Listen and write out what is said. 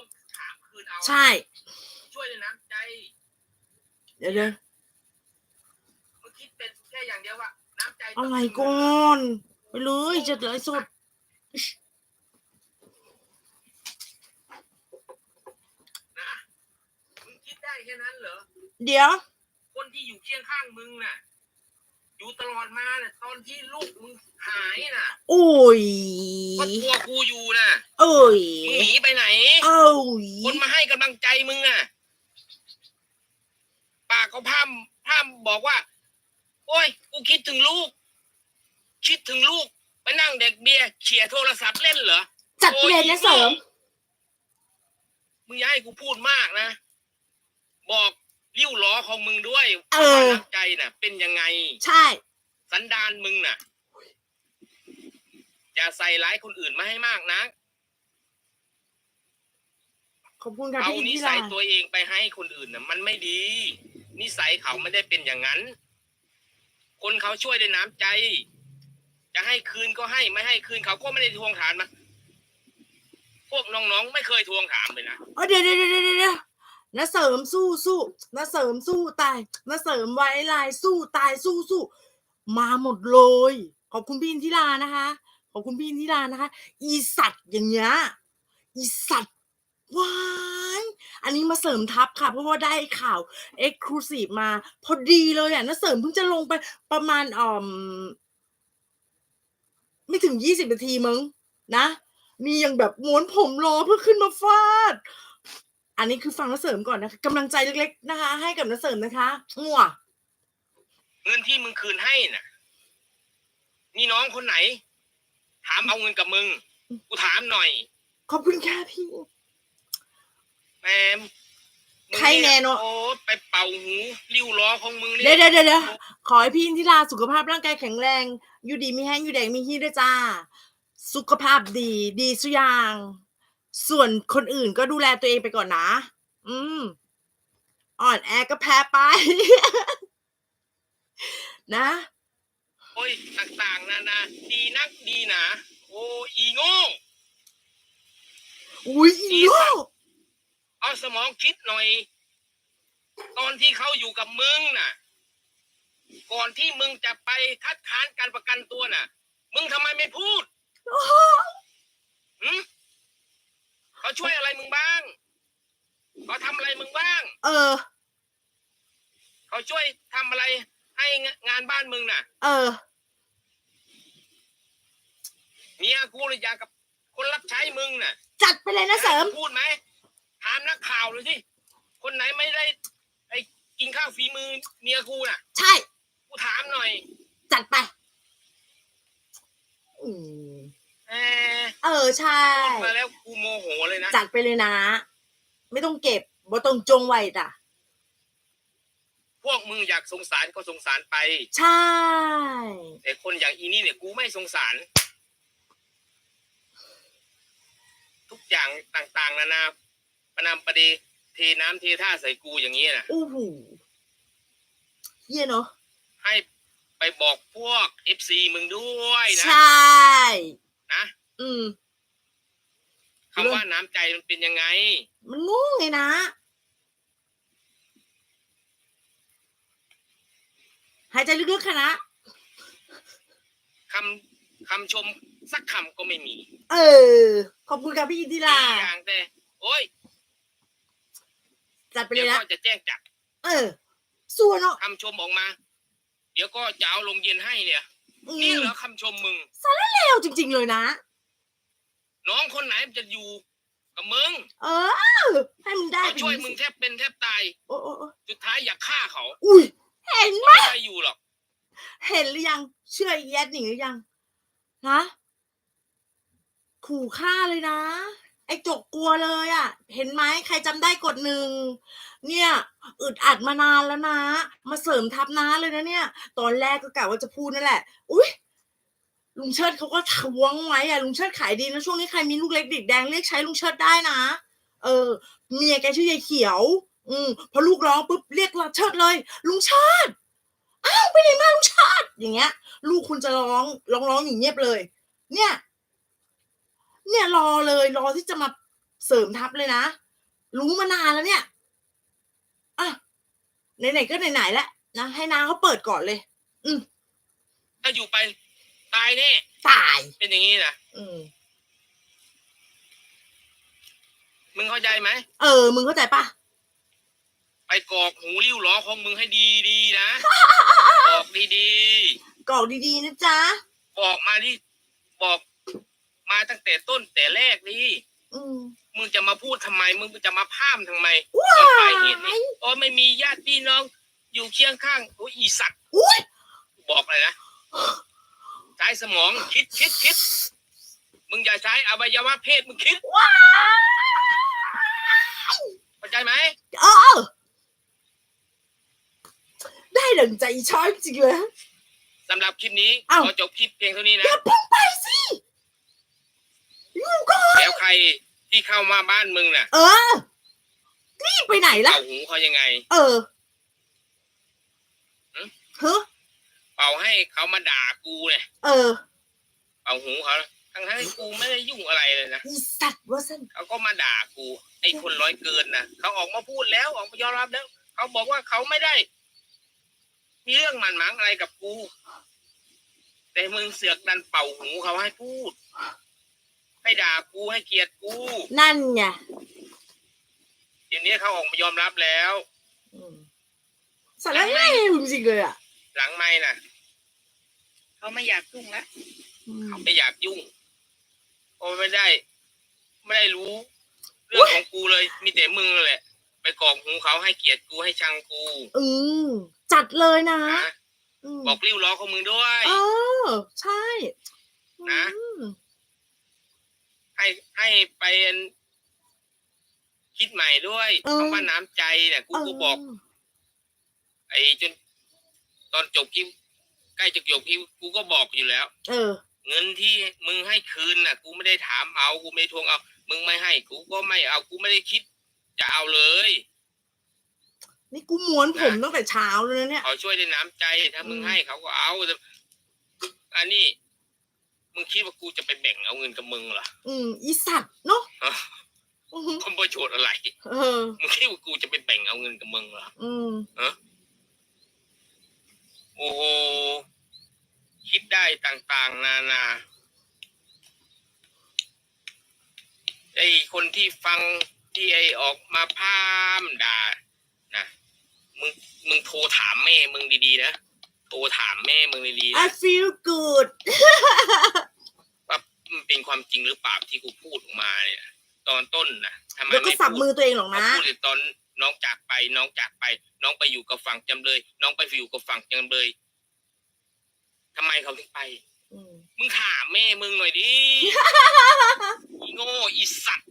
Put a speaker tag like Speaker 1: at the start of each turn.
Speaker 1: วงถามคืนเอา
Speaker 2: ใช่
Speaker 1: ช่วยเลยน้ำใจ
Speaker 2: เดี๋ยวเดี๋ยว
Speaker 1: มึงคิดเป็นแค่อย่างเดียวว่าน้ำใจ
Speaker 2: อะไรก่อนไปเลยจะไลฟ์สด
Speaker 1: นะมึงคิดได้แค่นั้นเหรอ
Speaker 2: เดี๋ยว
Speaker 1: คนที่อยู่เคียงข้างมึงน่ะ อยู่ตลอดมาน่ะตอนที่ลูกมึงหายน่ะ
Speaker 2: โอ้ย
Speaker 1: ก็ตัวกูอยู่น่ะ
Speaker 2: เอ้ย
Speaker 1: มึงหนีไปไหน
Speaker 2: เอ้ ย
Speaker 1: คนมาให้กำลังใจมึงอะ ปากเขาพร่ำพร่ำบอกว่า โอ้ย กูคิดถึงลูก คิดถึงลูก ไปนั่งเด็กเบียร์เขี่ยโทรศัพท์เล่นเหรอ
Speaker 2: จัดเวรนะเสริม
Speaker 1: มึงอย่าให้กูพูดมากนะ บอกริ้วล้อของมึงด้วย
Speaker 2: เออ
Speaker 1: ว่าน้ำใจน่ะ เป็นยังไง
Speaker 2: ใช่
Speaker 1: สันดานมึงน่ะอย่าใส่ร้ายคนอื่นมาให้มากนะ
Speaker 2: ขอบคุณค่ะ
Speaker 1: เอา
Speaker 2: พี่
Speaker 1: นิ
Speaker 2: อินทิ
Speaker 1: สั
Speaker 2: ราย
Speaker 1: ตัวเองไปให้คนอื่นน่ะมันไม่ดี นิสัยเขาไม่ได้เป็นอย่างนั้น คนเขาช่วยด้วยน้ำใจ จะให้คืนก็ให้ไม่ให้คืนเขาก็ไม่ได้ทวงถามมาพวกน้องๆไม่เคยทวงถามเลยนะ
Speaker 2: เอ้ยเดี๋ยวเดี๋ยวเดี๋ยวเดี๋ยวเดี๋ยวนะเสริมสู้สู้นะเสริมสู้ตายนะเสริมไว้ลายสู้ตายสู้สู้มาหมดเลย ขอบคุณพี่อินทิรานะคะ ขอบคุณพี่อินทิรานะคะ อีสัตว์อย่างเงี้ยอีสัตว์ ว้ายอันนี้มาเสริมทับค่ะ เพราะว่าได้ข่าวเอ็กซ์คลูซีฟมา พอดีเลยอะนะเสริมเพิ่งจะลงไปประมาณอ่อมไม่ถึงยี่สิบนาทีมึงนะมีอย่างแบบม้วนผมรอเพื่อขึ้นมาฟาด อันนี้คือฟังนักเสริมก่อนนะคะกำลังใจเล็กๆนะคะ ให้กับนักเสริมนะคะมั่ว
Speaker 1: เงินที่มึงคืนให้น่ะมีน้องคนไหน ถามเอาเงินกับมึง กูถามหน่อย
Speaker 2: ขอบคุณค่ะพี่
Speaker 1: แหมมึง
Speaker 2: ใครแน่เนอะ
Speaker 1: โอ้ไปเป่าหูริ้วล้อของมึง
Speaker 2: เดี๋ยว
Speaker 1: นี่
Speaker 2: เดี๋ยวเดี๋ยวขอให้พี่อินทิราสุขภาพร่างกายแข็งแรง อยู่ดีมีแห้งอยู่แดงมีฮีด้วยจ้า สุขภาพดีดีสุกอย่าง ส่วนคนอื่นก็ดูแลตัวเองไปก่อนนะ อืม อ่อนแอก็แพ้ไป นะ
Speaker 1: โอ้ยต่างๆนานาดีนักดีหนาโอ้อีโง่
Speaker 2: อุ้ยอีโง่
Speaker 1: เอาสมองคิดหน่อย ตอนที่เขาอยู่กับมึงน่ะ ก่อนที่มึงจะไปคัดค้านการประกันตัวน่ะ มึงทำไมไม่พูดหืมเขาช่วยอะไรมึงบ้างเขาทำอะไรมึงบ้าง
Speaker 2: เออ
Speaker 1: เขาช่วยทำอะไรให้งานบ้านมึงน่ะ
Speaker 2: เออ
Speaker 1: เมียกูเลยอยากกับคนรับใช้มึงน่ะ
Speaker 2: จัดไปเลยนะเสริม
Speaker 1: พูดไหมถามนักข่าวเลยสิ คนไหนไม่ได้ไอ้กินข้าวฝีมือเมียกูน่ะ
Speaker 2: ใช่
Speaker 1: กูถามหน่อย
Speaker 2: จัดไป อืม
Speaker 1: เออ
Speaker 2: เออ ใช่
Speaker 1: พูดมาแล้วกูโมโหเลยนะ
Speaker 2: จัดไปเลยนะ ไม่ต้องเก็บบ่ต้องจงไว้จ้ะ
Speaker 1: พวกมึงอยากสงสารก็สงสารไป
Speaker 2: ใช่
Speaker 1: แต่คนอย่างอีนี่เนี่ยกูไม่สงสาร ทุกอย่างต่างๆนานา ประนามประเดเทน้ำเทท่าใส่กูอย่างนี้นะ
Speaker 2: อู้หูเยี่ยเนาะ
Speaker 1: ให้ไปบอกพวกเอฟซีมึงด้วยนะ
Speaker 2: ใช่
Speaker 1: นะ
Speaker 2: อืม
Speaker 1: คำว่าน้ำใจมันเป็นยังไง
Speaker 2: มันงงเลยนะ หายใจลึกๆค่ะนะ
Speaker 1: คำคำชมสักคำก็ไม่มี
Speaker 2: เออ ขอบคุณค่ะพี่อินทิรา
Speaker 1: มีอย่างแต่ โอ้ย
Speaker 2: จัดไปเล
Speaker 1: เดี๋ย
Speaker 2: ยวนะ
Speaker 1: ก็จะแจ้งจับ
Speaker 2: เออส่วนเนาะ
Speaker 1: คำชมออกมา เดี๋ยวก็จะเอาลงเย็นให้เนี่ย
Speaker 2: อื
Speaker 1: นี่
Speaker 2: ม
Speaker 1: เหรอคำชมมึง
Speaker 2: เลวจริง ๆ เลยนะ
Speaker 1: น้องคนไหนมันจะอยู่กับมึง
Speaker 2: เออ ให้มึงได้
Speaker 1: เขา
Speaker 2: ไป
Speaker 1: ช่วยมึงแทบเป็นแทบตาย
Speaker 2: โอ้โอ้โอ้
Speaker 1: สุดท้ายอยากฆ่าเขา
Speaker 2: อุ้ย เห็นไหม
Speaker 1: ไม่ได้อยู่หรอก
Speaker 2: เห็นหรือยัง เชื่ออีแยดหนิงหรือยังนะขู่ฆ่าเลยนะ ไอ้จกกลัวเลยอะ่ะ เห็นไหมใครจำได้กดหนึ่ง เนี่ย อึดอัดมานานแล้วนะ มาเสริมทับน้าเลยนะเนี่ย ตอนแรกก็กะว่าจะพูดนั่นแหละ อุ้ยลุงเชิดเขาก็ทวงไว้อะลุงเชิดขายดีนะช่วงนี้ใครมีลูกเล็กเด็กแดงเรียกใช้ลุงเชิดได้นะ เออ เมียแกชื่อยายเขียว อืมพอลูกร้องปุ๊บเรียกลุงเชิดเลย ลุงเชิดอ้าวไปไหนมาลุงเชิดอย่างเงี้ย ลูกคุณจะร้องร้องร้องอย่างเงียบเลย เนี่ย เนี่ยรอเลยรอที่จะมาเสริมทัพเลยนะ รู้มานานแล้วเนี่ยอะไหนๆก็ไหนๆแล้วนะให้นาเขาเปิดก่อนเลย
Speaker 1: ถ้าอยู่ไปตายแน่
Speaker 2: ตาย
Speaker 1: เป็นอย่างนี้นะ
Speaker 2: อืม
Speaker 1: มึงเข้าใจไหม
Speaker 2: เออ มึงเข้าใจปะ
Speaker 1: ไปกรอกหูริ้วล้อของมึงให้ดีดีๆนะกรอกดี
Speaker 2: กรอกดีๆนะจ๊ะ
Speaker 1: ๆบอกมาที่บอก มาตั้งแต่ต้นแต่แรกดิ
Speaker 2: อืม
Speaker 1: มึงจะมาพูดทำไม มึงจะมาพามทำไม
Speaker 2: ว้า
Speaker 1: ต้นปลายเหตุนี่
Speaker 2: ย
Speaker 1: อ๋อไม่มีญาติพี่น้อง อยู่เคียงข้างโอ้ยอีสัตว์
Speaker 2: อุ้ย
Speaker 1: บอกเลยนะใช้สมองคิดคิดคิดมึงอย่าใช้อวัยวะเพศมึงคิด
Speaker 2: ว้าย
Speaker 1: เข้าใจไหม
Speaker 2: เออได้ดังใจชอบจริงเลย
Speaker 1: สำหรับคลิปนี้
Speaker 2: อ้าว
Speaker 1: ขอจบคลิปเพียงเท่านี้
Speaker 2: อ
Speaker 1: นะ
Speaker 2: ย่าเพิ่งไปสิอยู่ก่อน
Speaker 1: แล้วใคร ที่เข้ามาบ้านมึงน่ะ
Speaker 2: เออรีบไปไหนล่ะ
Speaker 1: เป่าหูเขายังไง
Speaker 2: เออ
Speaker 1: หืม
Speaker 2: เฮ้อ
Speaker 1: เป่าให้เขามาด่ากูเนี่ย
Speaker 2: เออ
Speaker 1: เป่าหูเขาทั้งทั้งๆที่กูไม่ได้ยุ่งอะไรเลยนะ
Speaker 2: อีสัตว์ว่าสัน
Speaker 1: เขาก็มาด่ากู ไอ้คนร้อยเกินนะเขาออกมาพูดแล้วออกมายอมรับแล้วเขาบอกว่าเขาไม่ได้ มีเรื่องหมันหมางอะไรกับกู แต่มึงเสือกดันเป่าหูเขาให้พูด ให้ด่ากูให้เกลียดกู
Speaker 2: นั่นไง
Speaker 1: เดี๋ยวนี้เขาออกมายอมรับแล้ว
Speaker 2: อืมสารแหน่จริงๆเลยอะ
Speaker 1: หลังไม่น่ะเขาไม่อยากยุ่งแล้ว
Speaker 2: อืม
Speaker 1: เขาไม่อยากยุ่งเพราะไม่ได้ ไม่ได้รู้ เรื่องของกูเลย มีแต่มึงแหละ ไปกรอกหูเขาให้เกียรติกูให้ชังกู
Speaker 2: อืมจัดเลยนะ
Speaker 1: นะ
Speaker 2: อืม
Speaker 1: บอกริ้วล้อของมึงด้วย
Speaker 2: เออ ใช่
Speaker 1: นะ
Speaker 2: อืม
Speaker 1: ให้ให้ไปคิดใหม่ด้วยคำว่าน้ำใจเนี่ยกูกูบอก ไอ้จน ตอนจบคลิปใกล้จะจบคลิปกูก็บอกอยู่แล้ว
Speaker 2: เออ
Speaker 1: เงินที่มึงให้คืนน่ะ กูไม่ได้ถามเอากูไม่ได้ทวงเอา มึงไม่ให้ กูก็ไม่เอากูไม่ได้คิด จะเอาเลย
Speaker 2: นี่กูม้วนผมตั้งแต่เช้าเลยนะเนี่ย
Speaker 1: เขาช่วยด้วยน้ำใจถ้ามึง
Speaker 2: อืม
Speaker 1: ให้เขาก็เอาแต่อันนี้ มึงคิดว่ากูจะไปแบ่งเอาเงินกับมึงเหรอ
Speaker 2: อืมอีสัตว์เนาะ
Speaker 1: ฮะ
Speaker 2: อือหือ
Speaker 1: ผลประโยชน์อะไร
Speaker 2: เออ
Speaker 1: มึงคิดว่ากูจะไปแบ่งเอาเงินกับมึงเหรอ
Speaker 2: อืม
Speaker 1: โอ้โหคิดได้ต่างๆ นานาไอ้คนที่ฟังที่ไอ้ออกมาพามด่านะมึงมึงโทรถามแม่มึงดีๆนะโทรถามแม่มึงดีๆ
Speaker 2: I
Speaker 1: นะ
Speaker 2: feel good
Speaker 1: ว่า มันเป็นความจริงหรือเปล่าที่กูพูดออกมาเนี่ย ตอนต้นนะทำไม
Speaker 2: แล้วก็สับมือตัวเองหรอกนะ
Speaker 1: พูดเลยตอนน้องจากไป น้องจากไป น้องไปอยู่กับฝั่งจำเลย น้องไปอยู่กับฝั่งจำเลยทำไมเขาถึงไป
Speaker 2: มึ
Speaker 1: งถามแม่มึงหน่อยดิโง่อีสัตว์